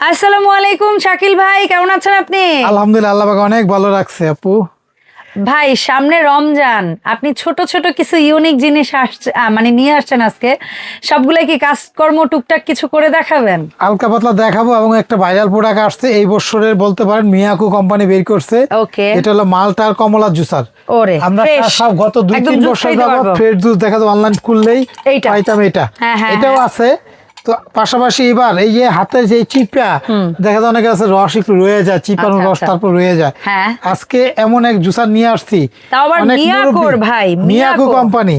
আসসালামু আলাইকুম শাকিল ভাই কেমন আছেন আপনি? আলহামদুলিল্লাহ আল্লাহ পাক অনেক ভালো রাখছে আপু। ভাই সামনে রমজান আপনি ছোট ছোট কিছু ইউনিক জিনিস আসছে মানে নিয়ে আসছেন আজকে। সবগুলাই কি কাজকর্ম টুকটাক কিছু করে দেখাবেন? হালকা পাতলা দেখাবো এবং একটা ভাইরাল প্রোডাক্ট আসছে এই বছরের বলতে পারেন মিয়াকু কোম্পানি বের করছে। ওকে। এটা হলো মালটার কমলা জুসার। ওরে আমরা সব গত দুই তিন বছর খাইতে যাব ফ্রেশ জুস দেখা যায় অনলাইন খুললেই এইটা। পাইতাম এটা। হ্যাঁ, হ্যাঁ, এটাও হ্যাঁ। আছে। তো পাশাপাশি এবার এই যে হাতে যে চিপা দেখা যায় অনেকের আছে রস একটু রয়ে যায় চিপার আচ্ছা, রস আচ্ছা। তারপর রয়ে যায় হ্যাঁ। আজকে এমন এক জুসার নিয়ে আসছি অনেক মিয়াকো। কোম্পানি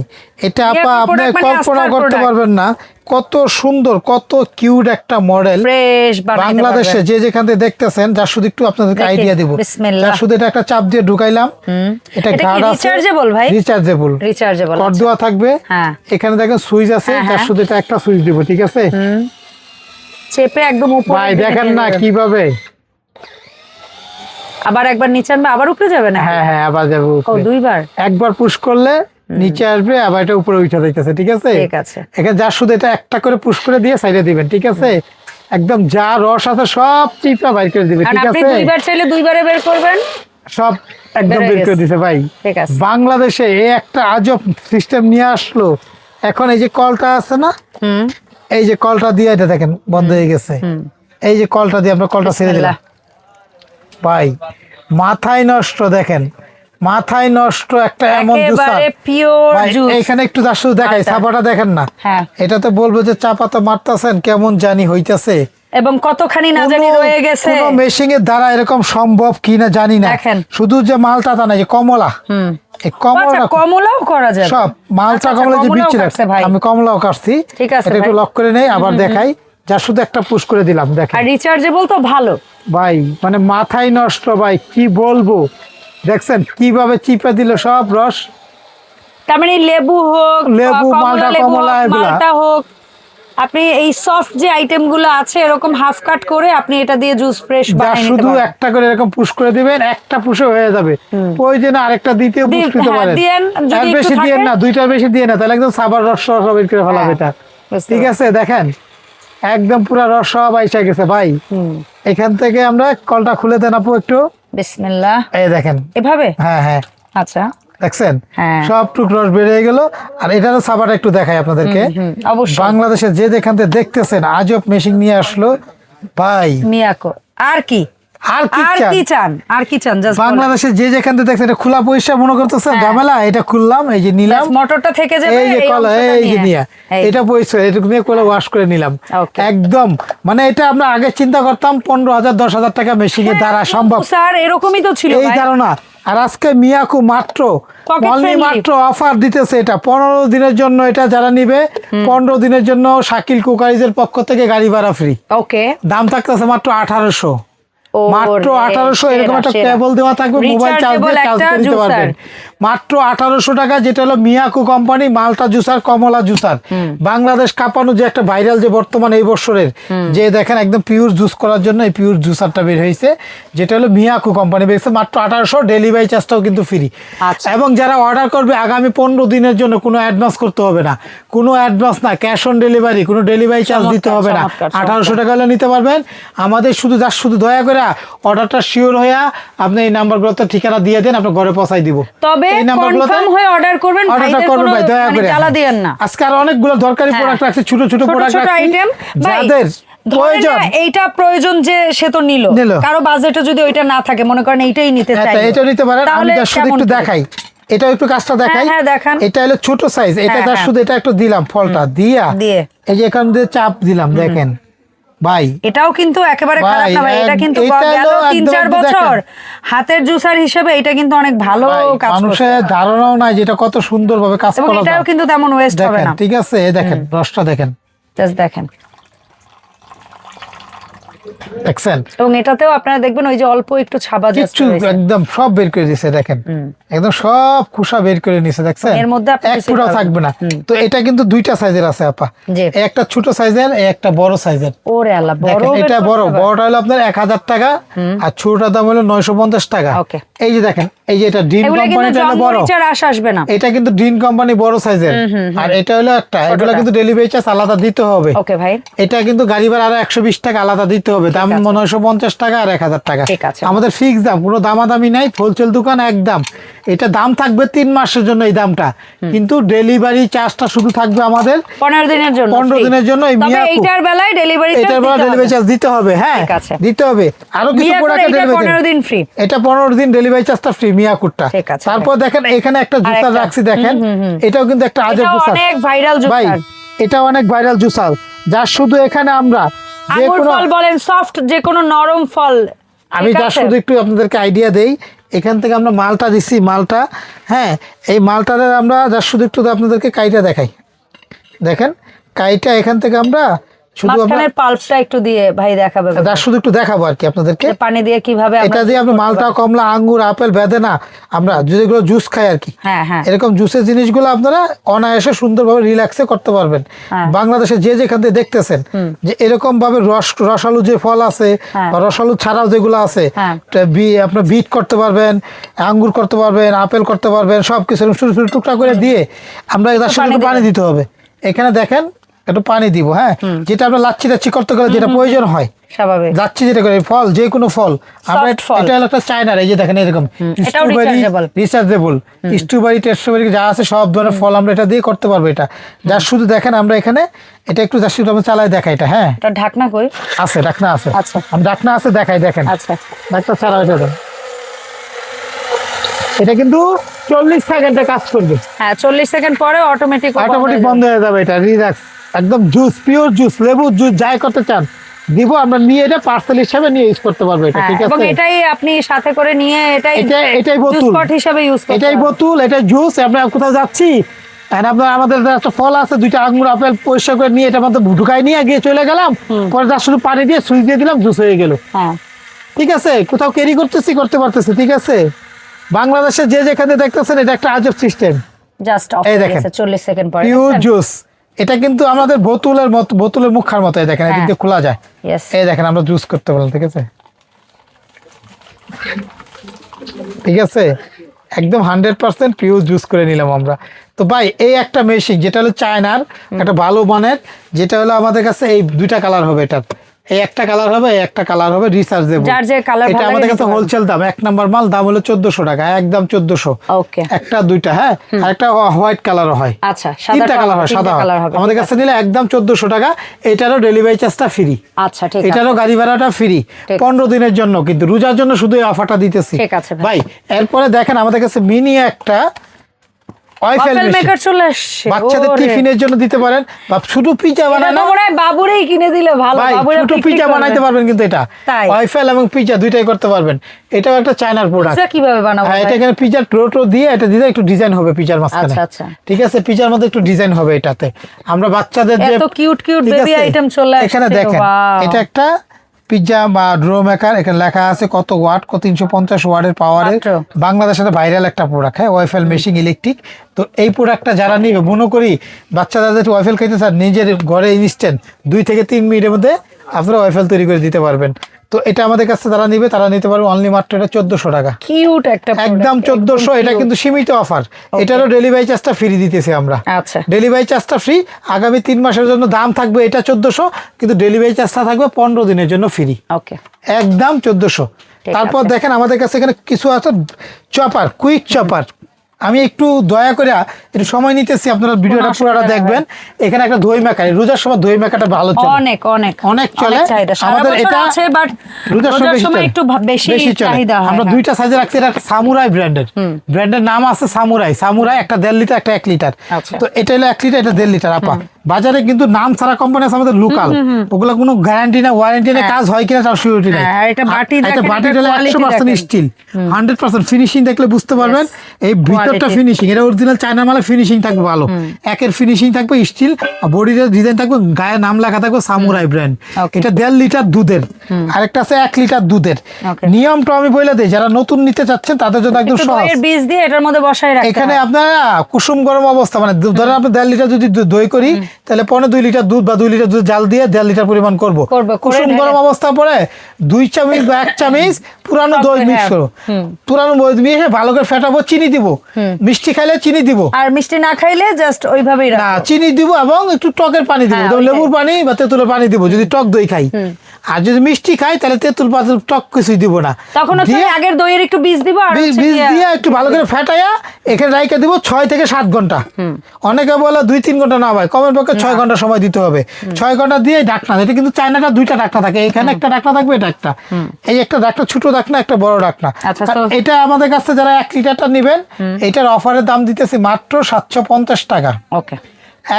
এটা আপা আপনি মানে কল্পনা করতে পারবেন না। কত সুন্দর কত কিউট একটা মডেল ফ্রেশ বাংলাদেশে যে যেখান থেকে দেখতেছেন যার শুধু একটু আপনাদেরকে আইডিয়া দিব। যার শুধু এটা একটা চাপ দিয়ে ঢুকাইলাম। এটা গার্ড আছে। rechargeable ভাই? রিচার্জেবল রিচার্জেবল কর দেওয়া থাকবে। হ্যাঁ। এখানে দেখেন সুইচ আছে হ্যাঁ, যার হ্যাঁ। শুধু এটা একটা সুইচ দিব ঠিক আছে? চেপে একদম উপরে ভাই দেখেন না কীভাবে। আবার একবার নিচে আনবে আবার উপরে যাবে না হ্যাঁ হ্যাঁ আবার যাব ও দুইবার? একবার পুশ করলে নিচে আসবে আবার এটা উপরে উঠে যাইতেছে ঠিক আছে? ঠিক আছে। এখানে যা শুধু এটা একটা করে পুশ করে দিয়ে সাইডে দিবেন ঠিক আছে? একদম যা রস আছে সব চিপা বাইর করে দিবে কারণ ঠিক আপনি আছে? দুইবার চাইলে দুইবারে বের করবেন। সব একদম বের করে। দিছে ভাই। ঠিক আছে। বাংলাদেশে এই একটা আজব সিস্টেম নিয়ে আসলো। এখন এই যে কলটা আছে না? হুম। এই যে কলটা দিয়ে এটা দেখেন বন্ধ হয়ে গেছে। এই যে কলটা দিয়ে আমরা কলটা ছেড়ে দিলাম। ভাই মাথায় নষ্ট দেখেন। মাথায় নষ্ট একটা এমন জুস এইখানে একটু তার শুধু দেখাই আচ্ছা। ছাপাটা দেখেন না। এটা তো বলব যে চাপা তো মারতেছেন কেমন জানি হইতাছে। এবং কতখানি না জানি রয়ে গেছে। কোনো মেশিং এর দ্বারা এরকম সম্ভব কিনা জানি না। শুধু যে মালটা তা না যে কমলা। এই আচ্ছা কমলা কমলাও করা সব মালটা আচ্ছা, কমলা যে আমি কমলাও কাটছি। ঠিক আছে একটু লক করে নেই আবার দেখাই। যা শুধু একটা পুশ করে দিলাম দেখেন। আর রিচার্জেবল তো ভালো। ভাই মানে মাথায় নষ্ট ভাই কি বলব? দেখছেন? কীভাবে চিপে দিল সব রস? তার মানে লেবু হোক লেবু, মালটা, কমলা মালটা হোক আপনি এই সফট যে আইটেমগুলো আছে এরকম হাফ কাট করে আপনি এটা দিয়ে জুস ফ্রেশ যা বানিয়ে নিতে শুধু একটা করে এরকম পুশ করে দিবেন একটা পুষে হয়ে যাবে। প্রয়োজনে আরেকটা দ্বিতীয় পুশ দিতে হ্যাঁ, পারেন। দিয়েন, বেশি দিয়ে থাকে। না দুইটার বেশি দিয়ে না তাহলে একদম সাবার রস রস করে ফেলাবে হ্যাঁ, এটা। ঠিক আছে দেখেন। একদম পুরো রস সব আইসা গেছে ভাই। এখান থেকে আমরা কলটা খুলে দেন আপু একটু। বিসমিল্লাহ। এই দেখেন। এভাবে? হ্যাঁ হ্যাঁ। আচ্ছা। দেখছেন? হ্যাঁ। সব টুক রস বেড়ে গেল। আর এটারও সাবাটা একটু দেখাই আপনাদেরকে। অবশ্যই। বাংলাদেশে যে যেখান থেকে দেখতেছেন আজব মেশিন নিয়ে আসলো। ভাই। মিয়াকো। আর কি? আর কি চান? আর কি চান? বাংলাদেশে যে যেখান থেকে দেখছেন এটা খোলা পয়সা মনে করতেছেন ঝামেলা এটা খুললাম এই যে নিলাম। মোটরটা থেকে যাবে এই যে কলা এই যে নিয়ে। নিয়ে। এটা পয়সা এটুকু নিয়ে করে ওয়াশ করে নিলাম। একদম। মানে এটা আমরা আগে চিন্তা করতাম পনেরো হাজার দশ হাজার টাকা মেশিনের দ্বারা সম্ভব। স্যার এরকমই তো ছিল এই ধারণা। আর আজকে মিয়াকু মাত্র অনলি মাত্র অফার দিতেছে এটা। পনেরো দিনের জন্য এটা যারা নিবে পনেরো দিনের জন্য শাকিল কুকারিজের পক্ষ থেকে গাড়ি ভাড়া ফ্রি ওকে দাম থাকতেছে মাত্র আঠারোশো। মাত্র রে, আঠারোশো এরকম একটা কেবল দেওয়া থাকবে মোবাইল চার্জ দিয়ে চার্জ করে দিতে পারবেন। মাত্র আঠারোশো টাকা যেটা হলো মিয়াকু কোম্পানি মালটা জুসার কমলা জুসার বাংলাদেশ কাঁপানো যে একটা ভাইরাল যে বর্তমান এই বছরের যে দেখেন একদম পিওর জুস করার জন্য এই পিওর জুসারটা বের হয়েছে যেটা হলো মিয়াকু কোম্পানি বেরিয়েছে মাত্র আঠারোশো ডেলিভারি চার্জটাও কিন্তু ফ্রি আচ্ছা। এবং যারা অর্ডার করবে আগামী পনেরো দিনের জন্য কোনো অ্যাডভান্স করতে হবে না। কোনো অ্যাডভান্স না ক্যাশ অন ডেলিভারি কোনো ডেলিভারি চার্জ দিতে হবে না। চমৎকার, চমৎকার। আঠারোশো টাকা হলে নিতে পারবেন। আমাদের শুধু যার শুধু দয়া করে অর্ডারটা শিওর হইয়া আপনি এই নাম্বারগুলোতে ঠিকানা দিয়ে দেন আপনার ঘরে পৌঁছাই দিব। তবে এই নাম্বারগুলোতে কনফার্ম হয়ে অর্ডার করবেন ভাইদের করবেন ভাই দয়া মানে করে। জ্বালা দিয়েন না। আজকে আর অনেকগুলো দরকারি হ্যাঁ। প্রোডাক্ট রাখছি ছোট ছোট ছোট প্রোডাক্ট ছোট আইটেম যাদের প্রয়োজন। এইটা প্রয়োজন যে সে তো নিল। কারও বাজেটে যদি ওইটা না থাকে মনে করেন এইটাই নিতে চাই এটা নিতে পারেন। আমি শুধু একটু দেখাই। এটা একটু কাজটা দেখাই। হ্যাঁ, দেখান। এটা হলো ছোট সাইজ এটা হ্যাঁ, হ্যাঁ। শুধু এটা একটু দিলাম ফলটা দিয়া। এই যে এখান দিয়ে চাপ দিলাম দেখেন। ভাই এটাও কিন্তু একেবারে খারাপ না ভাই এটা কিন্তু গেল তিন চার বছর। হাতের জুসার হিসেবে এটা কিন্তু অনেক ভালো কাজ মানুষের ধারণাও নাই যেটা কত সুন্দরভাবে কাজ করা এটাও কিন্তু তেমন ওয়েস্ট হবে না। ঠিক আছে? দেখেন রসটা দেখেন। জাস্ট দেখেন। দেখছেন এবং এটাতেও আপনারা দেখবেন ওই যে অল্প একটু ছাবা একদম সব বের করে দিছে দেখেন। একদম সব খুশা বের করে নিছে দেখছেন? এর মধ্যে এক ফুটাও থাকবে না। তো এটা কিন্তু দুইটা সাইজের আছে আপা। একটা ছোট সাইজের একটা বড় সাইজের। ওরে আল্লাহ বড় এটা বড়। বড়টা হলো আপনার এক হাজার টাকা আর ছোটটার দাম হলো নয়শো পঞ্চাশ টাকা। এই যে দেখেন এই যে এটা ড্রিম এগুলো কোম্পানিটা হলো বড়। আশ আসবে না। এটা কিন্তু ড্রিম কোম্পানি বড় সাইজের। আর এটা হলো একটা এগুলো কিন্তু ডেলিভারি চার্জ আলাদা দিতে হবে। ওকে ভাই। এটা কিন্তু গাড়ি ভাড়া আরও একশো বিশ টাকা আলাদা দিতে হবে। হবে। দাম নয়শো পঞ্চাশ টাকা আর এক হাজার টাকা। আমাদের ফিক্স দাম কোনো দামাদামি নাই হোলসেল দোকান একদম। এটা দাম থাকবে তিন মাসের জন্য এই দামটা। কিন্তু ডেলিভারি চার্জটা শুধু থাকবে আমাদের পনেরো দিনের জন্য 15 দিনের জন্য এই তবে মিয়াকো। এইটার বেলায় ডেলিভারি এটার পর ডেলিভারি চার্জ দিতে হবে হ্যাঁ দিতে হবে। আরও কিছু প্রোডাক্ট পনেরো দিন ফ্রি এটা পনেরো দিন ডেলিভারি চার্জটা ফ্রি মিয়াকুটটা তারপর দেখেন এখানে একটা আরেকটা। রাখছি দেখেন। এটাও কিন্তু একটা অনেক ভাইরাল ভাই এটা অনেক ভাইরাল জুসার। যা শুধু এখানে আমরা আঙুর ফল বলেন সফট যে কোনো নরম ফল। আমি যা শুধু একটু আপনাদেরকে আইডিয়া দেই। এখান থেকে আমরা মালটা দিছি মালটা। হ্যাঁ এই মালটার আমরা যা শুধু একটু আপনাদেরকে কাইটা দেখাই। দেখেন কাইটা এখান থেকে আমরা মাঝখানের পাল্পটা একটু দিয়ে ভাই দেখাবে যা শুধু একটু দেখাবো আর কি আপনাদেরকে। পানি দিয়ে কীভাবে এটা দিয়ে আমরা মালটা কমলা আঙ্গুর আপেল বেদেনা আমরা যেগুলো জুস খাই আর কি। হ্যাঁ হ্যাঁ। এরকম জুসের জিনিসগুলো আপনারা অনায়াসে সুন্দরভাবে রিল্যাক্সে করতে পারবেন। হ্যাঁ। বাংলাদেশে যে যেখান থেকে দেখতেছেন যে এরকম ভাবে রস রসালু যে ফল আছে। বা রসালু ছাড়াও যেগুলো আছে আপনার বিট করতে পারবেন আঙ্গুর করতে পারবেন আপেল করতে পারবেন সব কিছু এরকম ছোট ছোট টুকরা করে দিয়ে আমরা তার পানি। দিতে হবে। এখানে দেখেন একটু পানি দিব হ্যাঁ? যেটা আমরা লাচ্ছি টাচ্ছি করতে গেলে যেটা প্রয়োজন হয়। স্বাভাবিক। যাচ্ছি যেটা করে ফল যে কোনো ফল। আমরা এটা হলো একটা চায়নার এই যে দেখেন এরকম। rechargeable। রিচার্জেবল স্ট্রবেরি টেস্ট্রবেরি যা আছে সব ধরনের ফল আমরা এটা দিয়ে করতে পারব এটা। যা শুধু দেখেন আমরা এখানে এটা একটু আমরা চালাই দেখাই এটা হ্যাঁ? এটা ঢাকনা কই? আছে ডাকনা আছে। আচ্ছা। আমি ডাকনা আছে দেখাই দেখেন। আচ্ছা। ছাড়া এটা এটা কিন্তু চল্লিশ সেকেন্ডে কাজ করবে। হ্যাঁ চল্লিশ সেকেন্ড পরে অটোমেটিক অটোমেটিক বন্ধ হয়ে যাবে এটা রিল্যাক্স। একদম জুস পিওর জুস লেবু জুস যাই করতে চান দিব আমরা নিয়ে এটা পার্সেল হিসাবে নিয়ে ইউজ করতে পারব এটা ঠিক হ্যাঁ, এবং আছে এটাই আপনি সাথে করে নিয়ে এটাই এটা এটাই জুস বোতল। হিসেবে ইউজ করতে এটাই বোতল এটাই জুস আমরা কোথাও যাচ্ছি? আর আপনার আমাদের একটা ফল আছে দুইটা আঙ্গুর আপেল পরিষ্কার করে নিয়ে এটার মধ্যে ঢুকাই নিয়ে গিয়ে চলে গেলাম। পরে তার শুধু পানি দিয়ে সুইচ দিয়ে দিলাম জুস হয়ে গেল। হ্যাঁ। ঠিক আছে? কোথাও ক্যারি করতেছি করতে পারতেছি ঠিক আছে? বাংলাদেশে যে যেখানে দেখতেছেন এটা একটা আজব সিস্টেম জাস্ট এই দেখেন। চল্লিশ সেকেন্ড পরে পিওর জুস এটা কিন্তু আমাদের বোতলের মতো বোতলের মুখার মতো দেখেন এদিক হ্যাঁ। দিয়ে খোলা যায়। এই দেখেন আমরা জুস করতে পারলাম ঠিক আছে? ঠিক আছে? একদম হান্ড্রেড পার্সেন্ট পিওর জুস করে নিলাম আমরা। তো ভাই এই একটা মেশিন যেটা হলো চায়নার একটা ভালো মানের যেটা হলো আমাদের কাছে এই দুইটা কালার হবে এটা এই একটা কালার হবে একটা কালার হবে যার যে colour এটা আমাদের কাছে হোলসেল দাম এক নাম্বার মাল দাম হলো চোদ্দশো টাকা একদম চোদ্দশো। ওকে একটা দুইটা হ্যাঁ? আর একটা হোয়াইট কালারও হয়। আচ্ছা সাদা তিনটা কালার হয় সাদা আমাদের কাছে নিলে একদম চোদ্দশো টাকা এটারও ডেলিভারি চার্জটা ফ্রি আচ্ছা ঠিক আছে। এটারও গাড়ি ভাড়াটা ফ্রি ঠিক পনেরো দিনের জন্য কিন্তু রোজার জন্য শুধু এই অফারটা দিতেছি। ঠিক আছে। ভাই। এরপরে দেখেন আমাদের কাছে মিনি একটা অয়েফেল মেকার চলে আসছে। বাচ্চাদের টিফিনের জন্য দিতে পারেন। বা শুধু পিজা বানানো মনে হয় বাবুরেই কিনে দিলে ভালো বাবুরা ছোট পিজা বানাইতে পারবেন কিন্তু এটা। তাই? এবং পিজা দুইটাই করতে পারবেন। এটাও একটা চায়নার প্রোডাক্ট কীভাবে বানাবো হ্যাঁ এটা দিয়ে এটা দিয়ে একটু ডিজাইন হবে পিজার মাঝখানে। আচ্ছা, আচ্ছা। ঠিক আছে পিজার মধ্যে একটু ডিজাইন হবে এটাতে। আমরা বাচ্চাদের যে এত baby আছে? item এখানে দেখেন এটা একটা পিজ্জা বা ড্রো মেকার এখানে লেখা আছে কত ওয়াট কত তিনশো পঞ্চাশ ওয়ার্ডের পাওয়ারের মাত্র। বাংলাদেশের ভাইরাল একটা প্রোডাক্ট হ্যাঁ ওয়াইফেল মেশিন ইলেকট্রিক তো এই প্রোডাক্টটা যারা নিবে মনে করি বাচ্চারা যাতে ওয়াইফেল খাইতে স্যার নিজের ঘরে ইনস্ট্যান্ট দুই থেকে তিন মিনিটের মধ্যে আপনারা ওয়াইফেল তৈরি করে দিতে পারবেন। তো এটা আমাদের কাছে যারা নিবে তারা নিতে পারবে অনলি মাত্র এটা চোদ্দশো টাকা। কিউট একটা একদম চোদ্দশো এটা কিন্তু সীমিত অফার এটারও ডেলিভারি চার্জটা ফ্রি দিতেছি আমরা। আচ্ছা। ডেলিভারি চার্জটা ফ্রি আগামী তিন মাসের জন্য দাম থাকবে এটা চোদ্দশো কিন্তু ডেলিভারি চার্জটা থাকবে পনেরো দিনের জন্য ফ্রি ওকে একদম চোদ্দশো। তারপর দেখেন আমাদের কাছে এখানে কিছু আছে চপার কুইক চপার আমি একটু দয়া করে একটু সময় নিতেছি আপনারা ভিডিওটা পুরোটা দেখবেন। এখানে একটা দই মেকা রোজার সময় দই মেকাটা ভালো চলে। অনেক অনেক অনেক চলে। আমাদের এটা আছে বাট রোজার সময়। একটু বেশি। চাহিদা হয় আমরা। দুইটা সাইজে রাখছি এটা সামুরাই ব্র্যান্ডের ব্র্যান্ডের নাম আছে সামুরাই। সামুরাই একটা দেড় লিটার একটা এক লিটার আচ্ছা। তো এটা হলো এক লিটার এটা দেড় লিটার আপা। বাজারে কিন্তু নাম ছাড়া কোম্পানি আছে আমাদের লোকাল ওগুলো কোনো গ্যারান্টি না ওয়ারেন্টি না হ্যাঁ। কাজ হয় কিনা তার সিউরিটি নাই। হ্যাঁ, এটা বাটি এটা বাটি হলে quality একশো percent steel hundred percent finishing দেখলে বুঝতে পারবেন। এই ভিতরটা ফিনিশিং এটা অরিজিনাল চায়না মালে ফিনিশিং থাকবে ভালো। একের ফিনিশিং থাকবে স্টিল আর বডির ডিজাইন থাকবে গায়ে নাম লেখা থাকবে সামুরাই ব্র্যান্ড এটা দেড় লিটার দুধের। আরেকটা আছে এক লিটার দুধের। নিয়মটা আমি বলে দিই যারা নতুন নিতে চাচ্ছেন তাদের জন্য একদম সহজ। বীজ দিয়ে এটার মধ্যে বসায় রাখতে এখানে আপনারা কুসুম গরম অবস্থা মানে ধরেন আপনি দেড় লিটার যদি দই করি তাহলে পনেরো দুই লিটার দুধ বা দুই লিটার দুধ জাল দিয়ে দেড় লিটার পরিমাণ করব। কুসুম গরম অবস্থা পরে দুই চামচ বা এক চামচ পুরানো দই মিক্স। করো পুরানো দই মিশে ভালো করে ফেটাবো চিনি দিব। মিষ্টি খাইলে চিনি দিব। আর মিষ্টি না খাইলে জাস্ট ওইভাবেই না রাখো। চিনি দিব এবং একটু টকের পানি দিব। হ্যাঁ। লেবুর পানি বা তেঁতুলের পানি দিব যদি টক দই খাই। আর যদি মিষ্টি খাই তাহলে তেঁতুল পাতুল টক কিছুই দিব না। তখন আগের দইয়ের একটু বীজ দিব আর বীজ দিয়ে একটু ভালো করে ফেটাইয়া এখানে রাইখে দিব ছয় থেকে সাত ঘণ্টা। অনেকে বলে দুই তিন ঘণ্টা না ভাই কমের পক্ষে ছয় ঘণ্টা সময় দিতে হবে। ছয় ঘণ্টা দিয়ে ডাকনা। এটা কিন্তু চায়নাটা দুইটা ডাকনা থাকে। এখানে একটা ডাকনা থাকবে এটা একটা। এই একটা ডাকনা ছোট ডাকনা একটা বড় ডাকনা। আচ্ছা, এটা আমাদের কাছে যারা এক লিটারটা নেবেন এটার অফারের দাম দিতেছি মাত্র সাতশো পঞ্চাশ টাকা। ওকে।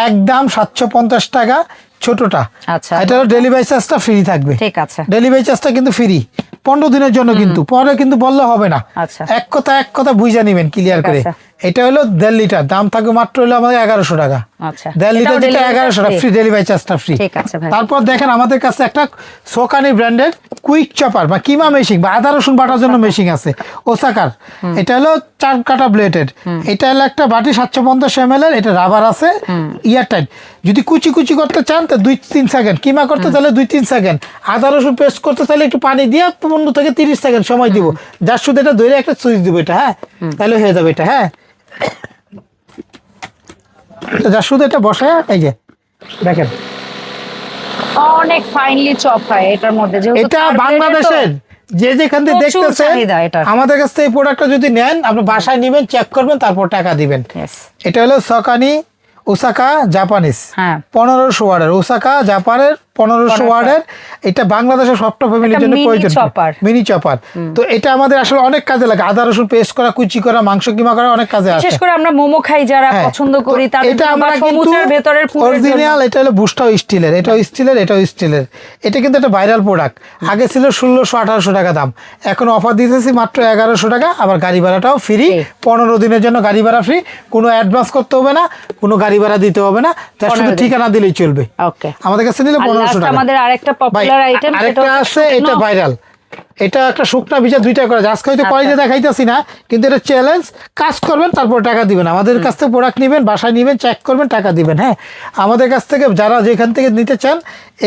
একদম সাতশো পঞ্চাশ টাকা। ছোটটা। আচ্ছা। এটারও ডেলিভারি চার্জটা ফ্রি থাকবে। ঠিক আছে। ডেলিভারি চার্জটা কিন্তু ফ্রি পনেরো দিনের জন্য কিন্তু। পরে কিন্তু বললে হবে না। আচ্ছা। এক কথা এক কথা বুঝে নিবেন ক্লিয়ার করে। এটা হলো দেড় লিটার। দাম থাকবে মাত্র হলো আমাদের এগারোশো টাকা। আচ্ছা। দেড় লিটার যেটা এগারোশো টাকা ফ্রি ডেলিভারি চার্জটা ফ্রি তারপর দেখেন আমাদের কাছে একটা সোকানি ব্র্যান্ডের কুইক চপার বা কিমা মেশিন বা আদা রসুন বাটার জন্য মেশিন আছে ওসাকার। এটা হলো চার কাটা ব্লেডের এটা হলো একটা বাটি সাতশো পঞ্চাশ এম এল এর এটা রাবার আছে ইয়ার টাইট যদি কুচি কুচি করতে চান তো দুই তিন সেকেন্ড কিমা করতে তাহলে দুই তিন সেকেন্ড আদা রসুন পেস্ট করতে তাহলে একটু পানি দিয়ে পনেরো থেকে তিরিশ সেকেন্ড সময় দিব। যার শুধু এটা ধরে একটা সুইচ দিব এটা হ্যাঁ? তাহলে হয়ে যাবে এটা হ্যাঁ? যার শুধু এটা বসে এই যে দেখেন। অনেক ফাইনলি চপ হয় এটার মধ্যে এটা বাংলাদেশের যে যেখান থেকে এটার। আমাদের কাছ থেকে এই প্রোডাক্টটা যদি নেন আপনি বাসায় নেবেন চেক করবেন তারপর টাকা দিবেন। এটা হলো সকানি ওসাকা জাপানিস হ্যাঁ। পনেরোশো ওয়ার্ডের ওসাকা জাপানের পনেরোশো। ওয়ার্ডের এটা বাংলাদেশের সবটা ফ্যামিলির জন্য প্রয়োজন মিনি চপার তো এটা আমাদের আসলে অনেক কাজে লাগে। আদা রসুন পেস্ট করা কুচি করা মাংস কিমা করা অনেক কাজে আসে। বিশেষ করে আমরা মোমো খাই যারা হ্যাঁ। পছন্দ করি তো তাদের এটা আমরা কিন্তু ভেতরের অরিজিনাল এটা হলো বুস্টাও স্টিলের এটাও স্টিলের এটাও স্টিলের এটা কিন্তু একটা ভাইরাল প্রোডাক্ট আগে ছিল ষোলোশো আঠারোশো টাকা দাম। এখন অফার দিতেছি মাত্র এগারোশো টাকা। আবার গাড়ি ভাড়াটাও ফ্রি পনেরো দিনের জন্য গাড়ি ভাড়া ফ্রি কোনো অ্যাডভান্স করতে হবে না। কোনো গাড়ি ভাড়া দিতে হবে না। তার শুধু ঠিকানা দিলেই চলবে। ওকে আমাদের কাছে নিলে পনেরোশো last টাকা। আমাদের আরেকটা পপুলার আইটেম আরেকটা আছে এটা ভাইরাল এটা একটা শুকনা বিচার দুইটা করে। আজকে হয়তো আচ্ছা। কলেজে দেখাইতেছি না কিন্তু এটা চ্যালেঞ্জ কাজ করবেন তারপর টাকা দিবেন। আমাদের কাছ থেকে প্রোডাক্ট নেবেন বাসায় নেবেন চেক করবেন টাকা দিবেন হ্যাঁ? আমাদের কাছ থেকে যারা যেখান থেকে নিতে চান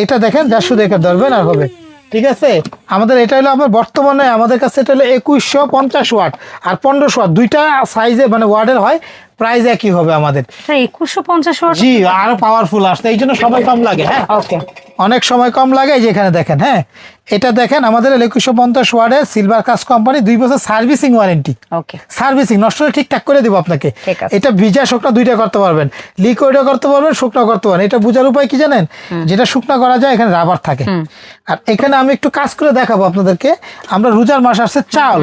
এটা দেখেন যা শুধু এখানে ধরবেন আর হবে। ঠিক আছে? আমাদের এটা হলো আমার বর্তমানে আমাদের কাছে এটা হলো একুশশো পঞ্চাশ ওয়াট। আর পনেরোশো ওয়াট দুইটা সাইজে মানে ওয়ার্ডের হয় প্রাইস একই হবে আমাদের। একুশশো পঞ্চাশ ওয়াট জি আরও পাওয়ারফুল আসতে এই জন্য সময় কম লাগে হ্যাঁ? ওকে অনেক সময় কম লাগে যেখানে দেখেন হ্যাঁ? এটা দেখেন আমাদের একুশশো পঞ্চাশ ওয়ার্ডের সিলভার কাস্ট কোম্পানি দুই বছর সার্ভিসিং ওয়ারেন্টি ওকে সার্ভিসিং নষ্ট হলে ঠিকঠাক করে দেবো আপনাকে। এটা ভিজা শুকনো দুইটা করতে পারবেন। লিকুইডও করতে পারবেন শুকনো করতে পারবেন। এটা বোঝার উপায় কি জানেন? যেটা শুকনো করা যায় এখানে রাবার থাকে। আর এখানে আমি একটু কাজ করে দেখাবো আপনাদেরকে। আমরা রোজার মাস আসছে চাল।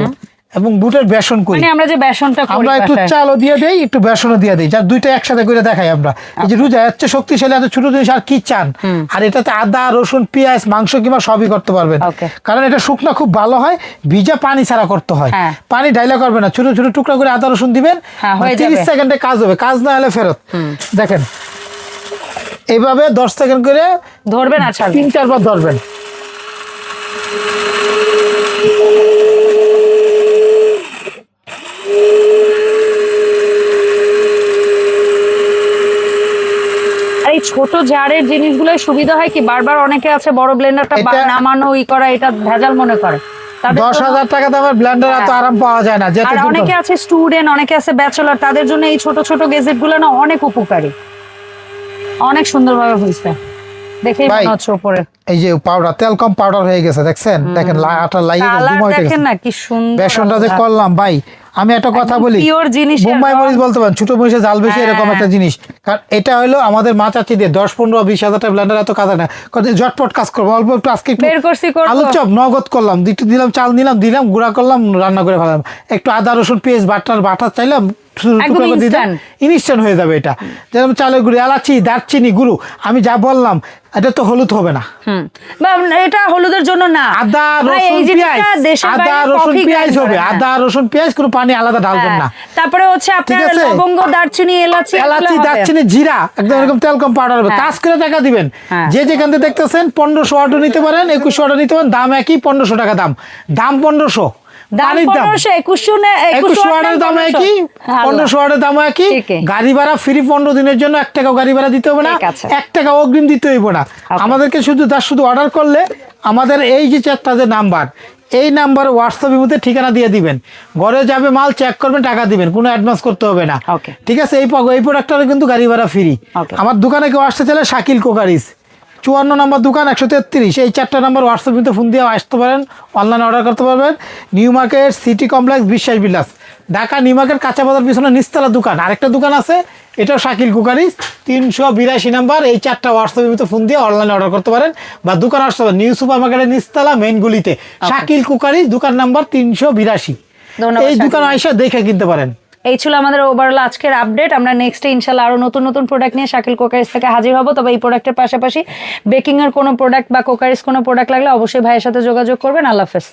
এবং বুটের বেসন করি। মানে আমরা যে বেসনটা করি আমরা একটু। চালও দিয়ে দেই একটু বেসনও দিয়ে দিই। যার দুইটা একসাথে করে দেখাই আমরা। এই যে রোজা এত শক্তিশালী এত ছোট জিনিস আর কি চান? আর এটাতে আদা রসুন পেঁয়াজ মাংস কিংবা সবই করতে পারবেন। কারণ এটা শুকনা খুব ভালো হয় ভিজা পানি ছাড়া করতে হয়। হ্যাঁ। পানি ডাইলা করবে না। ছোট ছোট টুকরা করে আদা রসুন দিবেন। হ্যাঁ, তিরিশ। সেকেন্ডে কাজ হবে। কাজ না হলে ফেরত। দেখেন। এইভাবে দশ সেকেন্ড করে ধরবেন আর তিন চারবার ধরবেন। এই ছোট জারের জিনিসগুলো সুবিধা হয় কি? বারবার অনেকে আছে বড় ব্লেন্ডারটা নামানো ই করা এটা ভেজাল মনে করে। দশ হাজার টাকা দামের ব্লেন্ডার এত হ্যাঁ। আরাম পাওয়া যায় না আর অনেকে আছে স্টুডেন্ট অনেকে আছে ব্যাচেলর তাদের জন্য এই ছোট ছোট গেজেটগুলো না অনেক উপকারী। অনেক সুন্দরভাবে হয়েছে। দেখেই ভাই, মনে হচ্ছে উপরে এই যে পাউডার তেল কম পাউডার হয়ে গেছে দেখছেন? দেখেন আটা লাগিয়ে দেখেন না কি সুন্দর বেসনটা যে করলাম ভাই আমি একটা কথা বলি জিনিসের বোম্বাই মরিচ বলতে পারেন ছোট মরিচে জাল বেশি এরকম হ্যাঁ। একটা জিনিস কারণ এটা হলো আমাদের মা চাচিদের দশ পনেরো বিশ হাজার টাকা ব্লেন্ডার এত কাজ না ঝটপট কাজ করব অল্প একটু আজকে একটু। আলু চপ নগদ করলাম একটু দিলাম চাল নিলাম দিলাম গুঁড়া করলাম রান্না করে ফেলাম একটু আদা রসুন পেঁয়াজ বাটার বাটার চাইলাম একদম ইনস্ট্যান্ট হয়ে যাবে এটা। যেরকম চালের গুঁড়ি এলাচি দারচিনি গুরু আমি যা বললাম এটা তো হলুদ হবে না। এটা হলুদের জন্য না। আদা রসুন পেঁয়াজ আদা রসুন পেঁয়াজ হবে হ্যাঁ। আদা রসুন পেঁয়াজ কোনো পানি আলাদা ডালবেন না। হ্যাঁ। তারপরে হচ্ছে আপনার লবঙ্গ দারচিনি এলাচি এলাচি দারচিনি জিরা একদম এরকম তেল কম পাউডার হবে। হ্যাঁ। কাজ করে টাকা দিবেন। হ্যাঁ। যে যেখান থেকে দেখতেছেন পনেরোশো অর্ডার নিতে পারেন একুশশো অর্ডার নিতে পারেন দাম একই পনেরোশো টাকা দাম। দাম পনেরোশো। দাম পনেরোশো একুশশো একুশশো একুশশো দাম একই পনেরোশো ওয়ার্ডের দাম একই। গাড়ি ভাড়া ফ্রি পনেরো দিনের জন্য এক টাকাও গাড়ি ভাড়া দিতে হবে না এক টাকা অগ্রিম দিতে হইব না। আমাদেরকে শুধু তার শুধু অর্ডার করলে আমাদের এই যে চারটা যে নাম্বার এই নাম্বার হোয়াটসঅ্যাপের মধ্যে ঠিকানা দিয়ে দিবেন। ঘরে যাবে মাল চেক করবেন টাকা দিবেন কোনো অ্যাডভান্স করতে হবে না। ঠিক আছে? এই প- এই প্রোডাক্টটার কিন্তু গাড়ি ভাড়া ফ্রি আমার দোকানে কেউ আসতে চাইলে শাকিল কোকারিস। চুয়ান্ন নম্বর দোকান একশো তেত্রিশ। এই চারটা নম্বর হোয়াটসঅ্যাপ কিন্তু ফোন দিয়ে আসতে পারেন অনলাইনে অর্ডার করতে পারবেন। নিউ মার্কেট সিটি কমপ্লেক্স বিশ্বাস বিলাস ঢাকা নিউ মার্কেট কাঁচা বাজার পিছনে নিস্তলা দোকান। আরেকটা দোকান আছে এটাও শাকিল কুকারিজ তিনশো বিরাশি নাম্বার এই চারটা হোয়াটসঅ্যাপের ভিতরে ফোন দিয়ে অনলাইনে অর্ডার করতে পারেন বা দোকান আসতে পারেন। নিউ সুপার মার্কেটের নিস্তলা মেইন গুলিতে শাকিল কুকারিজ দোকান নাম্বার তিনশো বিরাশি। এই দোকান আইসা দেখে কিনতে পারেন। এই ছিল আমাদের ওভারঅল আজকের আপডেট আমরা নেক্সটে ইনশাল্লাহ আরও নতুন নতুন প্রোডাক্ট নিয়ে শাকিল কোকারিস থেকে হাজির হব। তবে এই প্রোডাক্টের পাশাপাশি বেকিংয়ের কোনো প্রোডাক্ট বা কোকারিস কোনো প্রোডাক্ট লাগলে অবশ্যই ভাইয়ের সাথে যোগাযোগ করবেন। আল্লাহ হাফেজ।